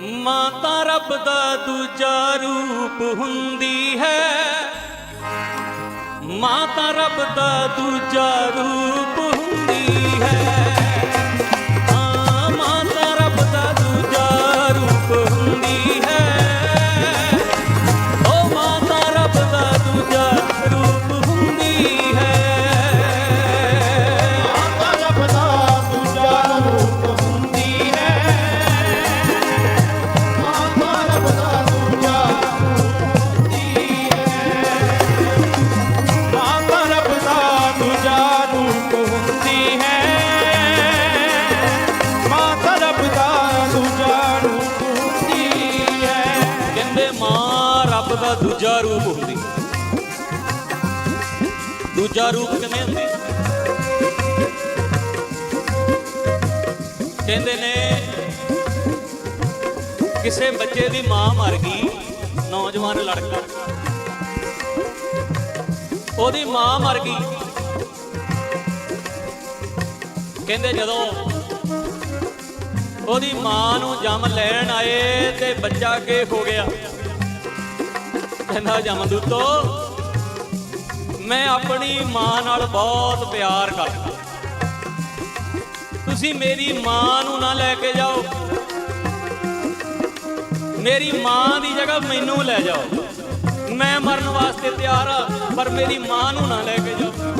ਮਾਤਾ ਰੱਬ ਦਾ ਦੂਜਾ ਰੂਪ ਹੁੰਦੀ ਹੈ। ਮਾਤਾ ਰੱਬ ਦਾ ਦੂਜਾ ਰੂਪ ਦੂਜਾ ਰੂਪ ਹੁੰਦੀ। ਦੂਜਾ ਰੂਪ ਕਿਵੇਂ ਹੁੰਦੀ? ਕਹਿੰਦੇ ਨੇ, ਕਿਸੇ ਬੱਚੇ ਦੀ ਮਾਂ ਮਰ ਗਈ, ਨੌਜਵਾਨ ਲੜਕਾ। ਉਹਦੀ ਮਾਂ ਮਰ ਗਈ। ਕਹਿੰਦੇ ਜਦੋਂ ਉਹਦੀ ਮਾਂ ਨੂੰ ਜੰਮ ਲੈਣ ਆਏ ਤੇ ਬੱਚਾ ਕੇ ਹੋ ਗਿਆ? ਕਹਿੰਦਾ ਜਮਦੂਤੋ, ਮੈਂ ਆਪਣੀ ਮਾਂ ਨਾਲ ਬਹੁਤ ਪਿਆਰ ਕਰਦਾ। ਤੁਸੀਂ ਮੇਰੀ ਮਾਂ ਨੂੰ ਨਾ ਲੈ ਕੇ ਜਾਓ। ਮੇਰੀ ਮਾਂ ਦੀ ਜਗ੍ਹਾ ਮੈਨੂੰ ਲੈ ਜਾਓ। ਮੈਂ ਮਰਨ ਵਾਸਤੇ ਤਿਆਰ ਆ, ਪਰ ਮੇਰੀ ਮਾਂ ਨੂੰ ਨਾ ਲੈ ਕੇ ਜਾਓ।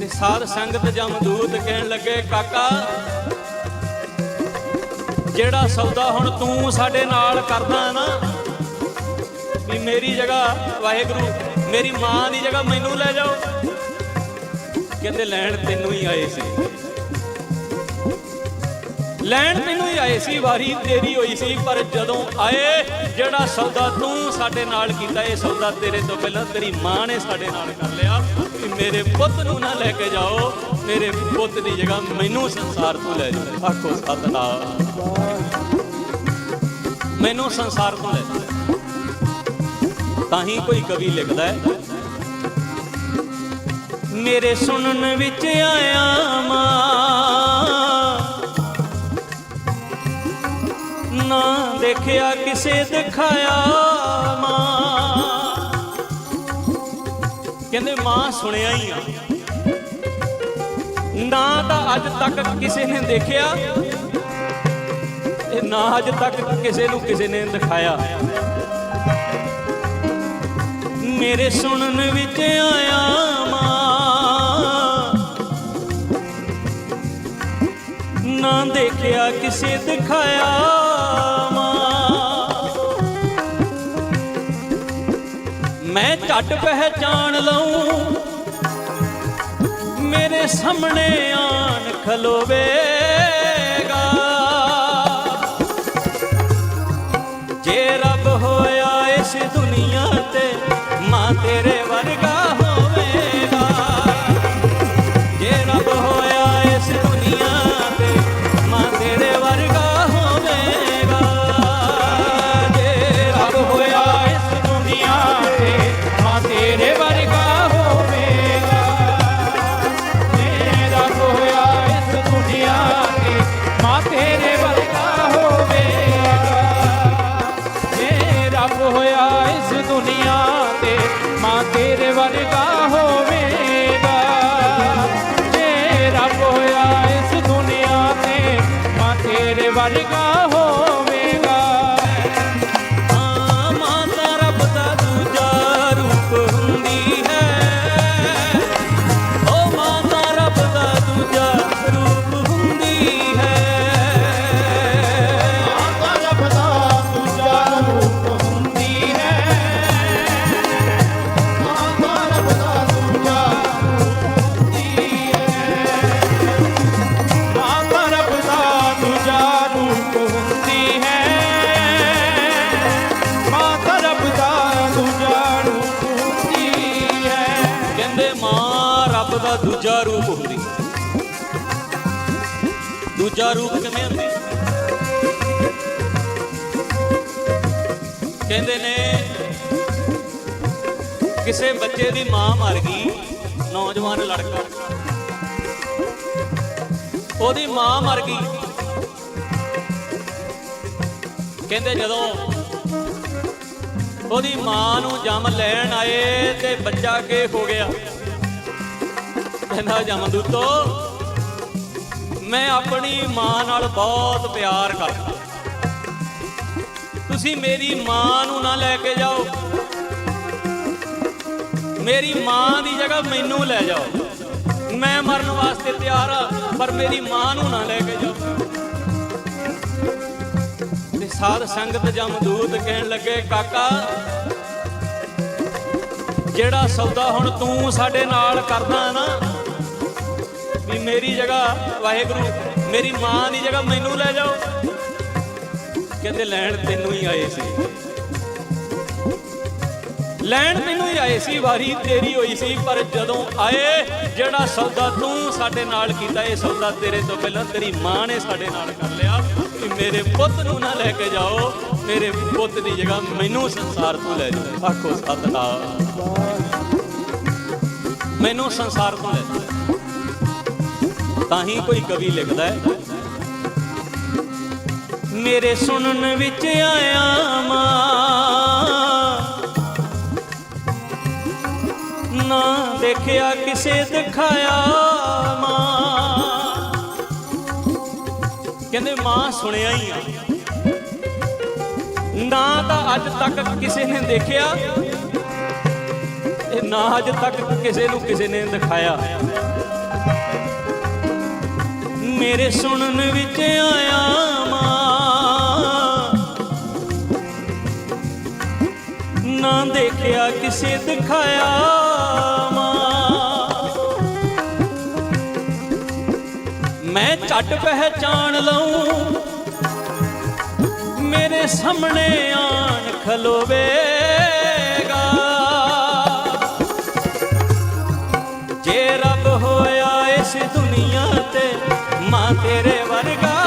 ਤੇ ਸਾਧ ਸੰਗਤ ਜਮਦੂਤ ਕਹਿਣ ਲੱਗੇ, ਕਾਕਾ, ਜਿਹੜਾ ਸੌਦਾ ਹੁਣ ਤੂੰ ਸਾਡੇ ਨਾਲ ਕਰਦਾ ਨਾ ਵੀ ਮੇਰੀ ਜਗ੍ਹਾ ਵਾਹਿਗੁਰੂ, ਮੇਰੀ ਮਾਂ ਦੀ ਜਗ੍ਹਾ ਮੈਨੂੰ ਲੈ ਜਾਓ। ਕਹਿੰਦੇ, ਲੈਣ ਤੈਨੂੰ ਹੀ ਆਏ ਸੀ। ਲੈਣ ਤੈਨੂੰ ਹੀ ਆਏ ਸੀ, ਵਾਰੀ ਤੇਰੀ ਹੋਈ ਸੀ, ਪਰ ਜਦੋਂ ਆਏ, ਜਿਹੜਾ ਸੌਦਾ ਤੂੰ ਸਾਡੇ ਨਾਲ ਕੀਤਾ, ਇਹ ਸੌਦਾ ਤੇਰੇ ਤੋਂ ਪਹਿਲਾਂ ਤੇਰੀ ਮਾਂ ਨੇ ਸਾਡੇ ਨਾਲ ਕਰ ਲਿਆ। ਵੀ ਮੇਰੇ ਪੁੱਤ ਨੂੰ ਨਾ ਲੈ ਕੇ ਜਾਓ, ਮੇਰੇ ਪੁੱਤ ਦੀ ਜਗ੍ਹਾ ਮੈਨੂੰ ਸੰਸਾਰ ਤੋਂ ਲੈ ਜਾਓ। ਆਖੋ, ਸਤਨਾਮ। ਮੈਨੂੰ ਸੰਸਾਰ ਤੋਂ ਲੈ ਜਾਓ। ਤਾਂ ਹੀ ਕੋਈ ਕਵੀ ਲਿਖਦਾ ਹੈ। ਮੇਰੇ ਸੁਣਨ ਵਿੱਚ ਆਇਆ ਮਾਂ। ਨਾ ਦੇਖਿਆ ਕਿਸੇ ਦਿਖਾਇਆ ਮਾਂ। ਕਹਿੰਦੇ ਮਾਂ ਸੁਣਿਆ ਹੀ ਆ। ਨਾ ਤਾਂ ਅੱਜ ਤੱਕ ਕਿਸੇ ਨੇ ਦੇਖਿਆ। ਤੇ ਨਾ ਅੱਜ ਤੱਕ ਕਿਸੇ ਨੂੰ ਕਿਸੇ ਨੇ ਦਿਖਾਇਆ। ਮੇਰੇ ਸੁਣਨ ਵਿੱਚ ਆਇਆ ਮਾਂ। ਨਾ ਦੇਖਿਆ ਕਿਸੇ ਦਿਖਾਇਆ ਮਾਂ। ਮੈਂ ਝਟ ਪਹਿਚਾਨ ਲਊ, ਮੇਰੇ ਸਾਹਮਣੇ ਆਣ ਖਲੋਵੇ। ਤੇਰੇ ਵਰਗਾ ਦੂਜਾ ਰੂਪ ਕਿਵੇਂ ਹੁੰਦੀ? ਕਹਿੰਦੇ ਨੇ, ਕਿਸੇ ਬੱਚੇ ਦੀ ਮਾਂ ਮਰ ਗਈ, ਨੌਜਵਾਨ ਲੜਕਾ। ਉਹਦੀ ਮਾਂ ਮਰ ਗਈ। ਕਹਿੰਦੇ ਜਦੋਂ ਉਹਦੀ ਮਾਂ ਨੂੰ ਜੰਮ ਲੈਣ ਆਏ ਤੇ ਬੱਚਾ ਕੇ ਹੋ ਗਿਆ? ਕਹਿੰਦਾ, ਜਮਦੂਤੋ ਮੈਂ ਆਪਣੀ ਮਾਂ ਨਾਲ ਬਹੁਤ ਪਿਆਰ ਕਰਦਾ। ਤੁਸੀਂ ਮੇਰੀ ਮਾਂ ਨੂੰ ਨਾ ਲੈ ਕੇ ਜਾਓ। ਮੇਰੀ ਮਾਂ ਦੀ ਜਗ੍ਹਾ ਮੈਨੂੰ ਲੈ ਜਾਓ। ਮੈਂ ਮਰਨ ਵਾਸਤੇ ਤਿਆਰ ਆ, ਪਰ ਮੇਰੀ ਮਾਂ ਨੂੰ ਨਾ ਲੈ ਕੇ ਜਾਓ। ਤੇ ਸਾਧ ਸੰਗਤ ਜਮਦੂਤ ਕਹਿਣ ਲੱਗੇ, ਕਾਕਾ, ਜਿਹੜਾ ਸੌਦਾ ਹੁਣ ਤੂੰ ਸਾਡੇ ਨਾਲ ਕਰਦਾ ਨਾ ਵੀ ਮੇਰੀ ਜਗ੍ਹਾ, ਵਾਹਿਗੁਰੂ, ਮੇਰੀ ਮਾਂ ਦੀ ਜਗ੍ਹਾ ਮੈਨੂੰ ਲੈ ਜਾਓ। ਕਹਿੰਦੇ, ਲੈਣ ਤੈਨੂੰ ਹੀ ਆਏ ਸੀ। ਲੈਣ ਤੈਨੂੰ ਹੀ ਆਏ ਸੀ, ਵਾਰੀ ਤੇਰੀ ਹੋਈ ਸੀ, ਪਰ ਜਦੋਂ ਆਏ, ਜਿਹੜਾ ਸੌਦਾ ਤੂੰ ਸਾਡੇ ਨਾਲ ਕੀਤਾ, ਇਹ ਸੌਦਾ ਤੇਰੇ ਤੋਂ ਪਹਿਲਾਂ ਤੇਰੀ ਮਾਂ ਨੇ ਸਾਡੇ ਨਾਲ ਕਰ ਲਿਆ। ਵੀ ਮੇਰੇ ਪੁੱਤ ਨੂੰ ਨਾ ਲੈ ਕੇ ਜਾਓ, ਮੇਰੇ ਪੁੱਤ ਦੀ ਜਗ੍ਹਾ ਮੈਨੂੰ ਸੰਸਾਰ ਤੋਂ ਲੈ ਜਾਓ। ਆਖੋ, ਸਤਨਾਮ। ਮੈਨੂੰ ਸੰਸਾਰ ਤੋਂ ਲੈ ਜਾਓ। ਤਾਂ ਹੀ ਕੋਈ ਕਵੀ ਲਿਖਦਾ ਹੈ। ਮੇਰੇ ਸੁਣਨ ਵਿੱਚ ਆਇਆ ਮਾਂ। ਨਾ ਦੇਖਿਆ ਕਿਸੇ ਦਿਖਾਇਆ ਮਾਂ। ਕਹਿੰਦੇ ਮਾਂ ਸੁਣਿਆ ਹੀ ਆ। ਨਾ ਤਾਂ ਅੱਜ ਤੱਕ ਕਿਸੇ ਨੇ ਦੇਖਿਆ। ਤੇ ਨਾ ਅੱਜ ਤੱਕ ਕਿਸੇ ਨੂੰ ਕਿਸੇ ਨੇ ਦਿਖਾਇਆ। ਮੇਰੇ ਸੁਣਨ ਵਿੱਚ ਆਇਆ ਮਾਂ। ਨਾ ਦੇਖਿਆ ਕਿਸੇ ਦਿਖਾਇਆ ਮਾਂ। ਮੈਂ ਝਟ ਪਹਿਚਾਨ ਲਊ, ਮੇਰੇ ਸਾਹਮਣੇ ਆਣ ਖਲੋਵੇ। ਜੇ ਤੇਰੇ ਵਰਗਾ